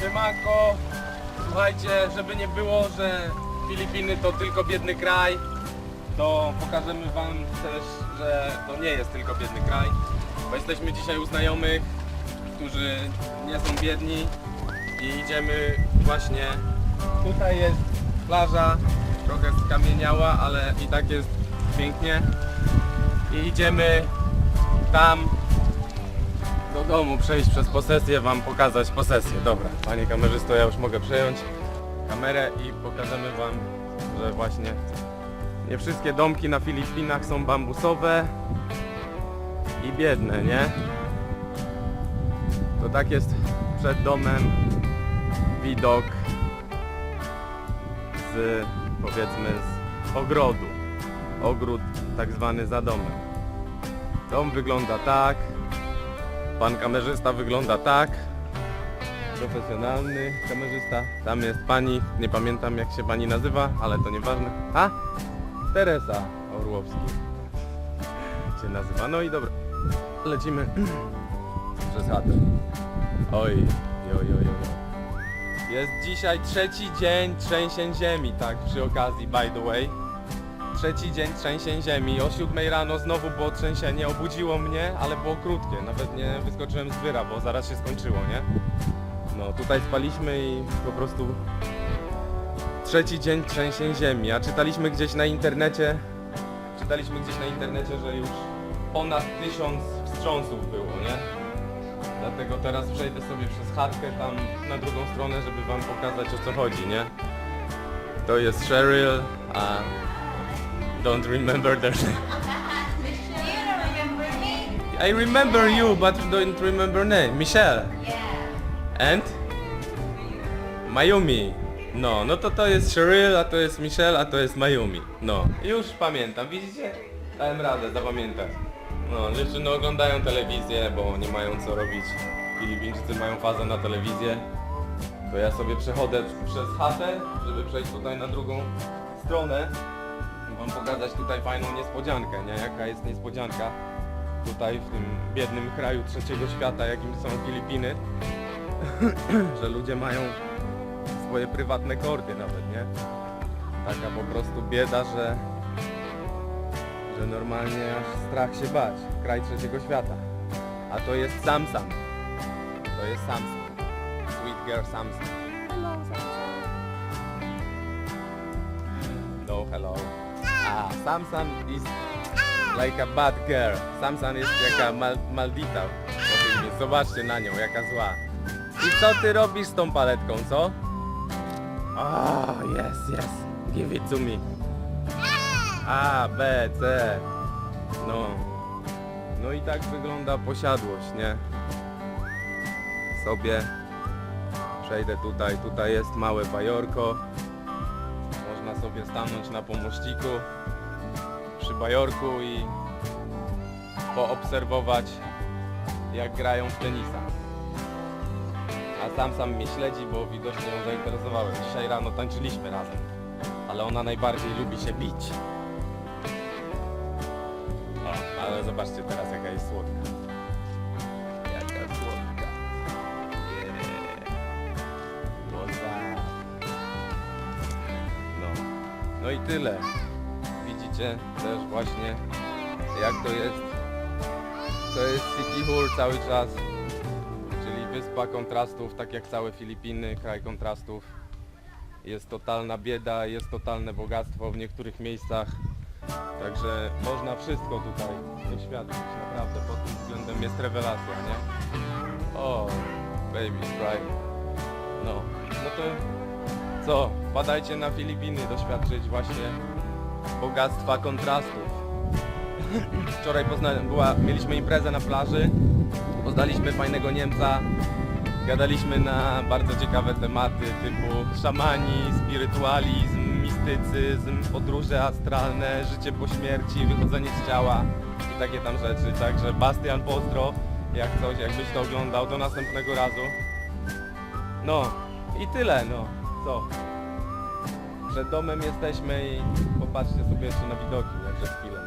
Siemanko, słuchajcie, żeby nie było, że Filipiny to tylko biedny kraj, to pokażemy wam też, że to nie jest tylko biedny kraj, bo jesteśmy dzisiaj u znajomych, którzy nie są biedni i idziemy właśnie, tutaj jest plaża, trochę skamieniała, ale i tak jest pięknie. I idziemy tam do domu przejść przez posesję, wam pokazać posesję. Dobra, panie kamerzysto, ja już mogę przejąć kamerę i pokażemy wam, że właśnie nie wszystkie domki na Filipinach są bambusowe i biedne, nie? To tak jest przed domem widok z powiedzmy z ogrodu. Ogród tak zwany za domem. Dom wygląda tak, Pan kamerzysta wygląda tak. Profesjonalny kamerzysta. Tam jest pani, nie pamiętam jak się pani nazywa, ale to nieważne. A? Teresa Orłowski się nazywa. No i dobra. Lecimy przez chatę. Oj, oj, oj, oj. Jest dzisiaj trzeci dzień trzęsień ziemi, tak przy okazji, by the way. Trzeci dzień trzęsień ziemi. O 7 rano znowu było trzęsienie, obudziło mnie, ale było krótkie. Nawet nie wyskoczyłem z wyra, bo zaraz się skończyło, nie? No tutaj spaliśmy i po prostu trzeci dzień trzęsień ziemi. A czytaliśmy gdzieś na internecie, czytaliśmy gdzieś na internecie, że już ponad tysiąc wstrząsów było, nie? Dlatego teraz przejdę sobie przez chatkę tam na drugą stronę, żeby wam pokazać o co chodzi, nie? To jest Cheryl, a don't remember their name. You don't remember me? I remember you, but don't remember name. Michelle. Yeah. And? Mayumi. No, no to to jest Cheryl, a to jest Michelle, a to jest Mayumi. No, już pamiętam, widzicie? Dałem radę zapamiętać. No, dziewczyny oglądają telewizję, bo nie mają co robić. Filipińczycy mają fazę na telewizję. To ja sobie przechodzę przez chatę, żeby przejść tutaj na drugą stronę. I wam pokazać tutaj fajną niespodziankę, nie? Jaka jest niespodzianka tutaj w tym biednym kraju trzeciego świata, jakim są Filipiny, że ludzie mają swoje prywatne kordy nawet, nie? Taka po prostu bieda, że że normalnie aż strach się bać. Kraj trzeciego świata. A to jest Samsung. To jest Samsung. Sweet girl Samsung. Hello, Samsung. No hello. Samsung is like a bad girl. Samsung jest jaka mal, maldita. po. Zobaczcie na nią, jaka zła. I co ty robisz z tą paletką, co? Ah, yes, yes. Give it to me. A, B, C. No. No i tak wygląda posiadłość, nie? Sobie przejdę tutaj. Tutaj jest małe bajorko. Sobie stanąć na pomościku przy bajorku i poobserwować jak grają w tenisa. A sam sam mnie śledzi, bo widocznie ją zainteresowałem. Dzisiaj rano tańczyliśmy razem, ale ona najbardziej lubi się bić. O, ale zobaczcie teraz jaka jest słodka. No i tyle. Widzicie też właśnie jak to jest. To jest Hall cały czas. Czyli wyspa kontrastów, tak jak całe Filipiny, kraj kontrastów. Jest totalna bieda, jest totalne bogactwo w niektórych miejscach. Także można wszystko tutaj doświadczyć. Naprawdę pod tym względem jest rewelacja, nie? O, baby cry. No, no to co? Na Filipiny doświadczyć właśnie bogactwa kontrastów. Wczoraj była, mieliśmy imprezę na plaży, poznaliśmy fajnego Niemca, gadaliśmy na bardzo ciekawe tematy typu szamanizm, spirytualizm, mistycyzm, podróże astralne, życie po śmierci, wychodzenie z ciała i takie tam rzeczy. Także Bastian pozdro, jak coś, jakbyś to oglądał, do następnego razu. No i tyle, no. Co? Przed domem jesteśmy i popatrzcie sobie jeszcze na widoki, jak przez chwilę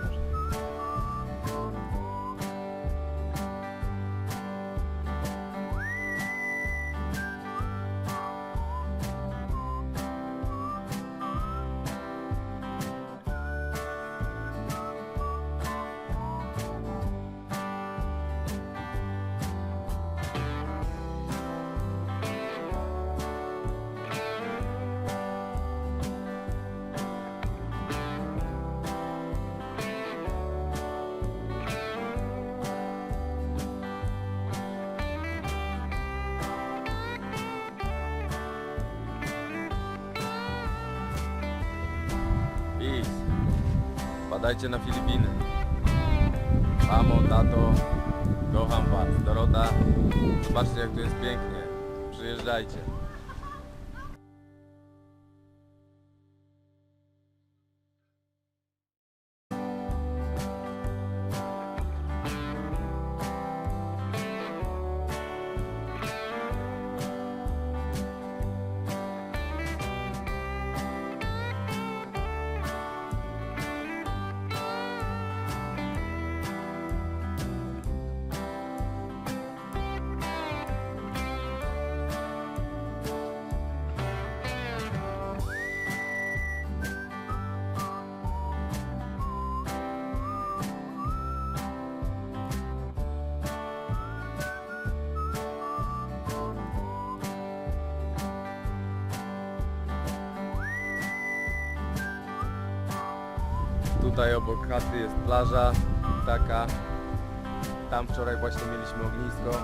I padajcie na Filipiny. Mamo, tato, kocham Was. Dorota, zobaczcie jak tu jest pięknie. Przyjeżdżajcie. Tutaj obok chaty jest plaża, taka. Tam wczoraj właśnie mieliśmy ognisko.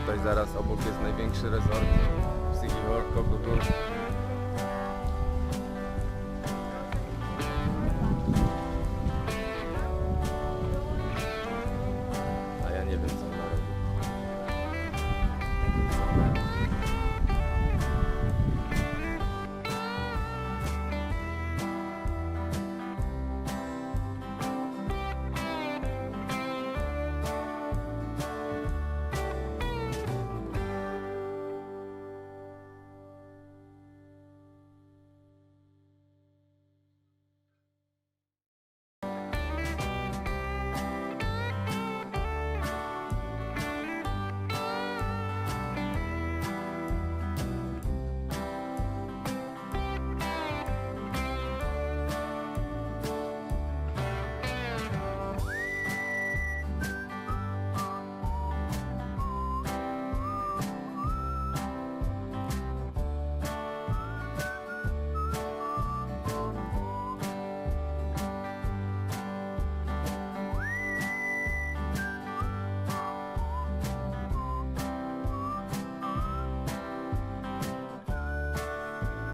Tutaj zaraz obok jest największy resort w Sigihor, Kokokul.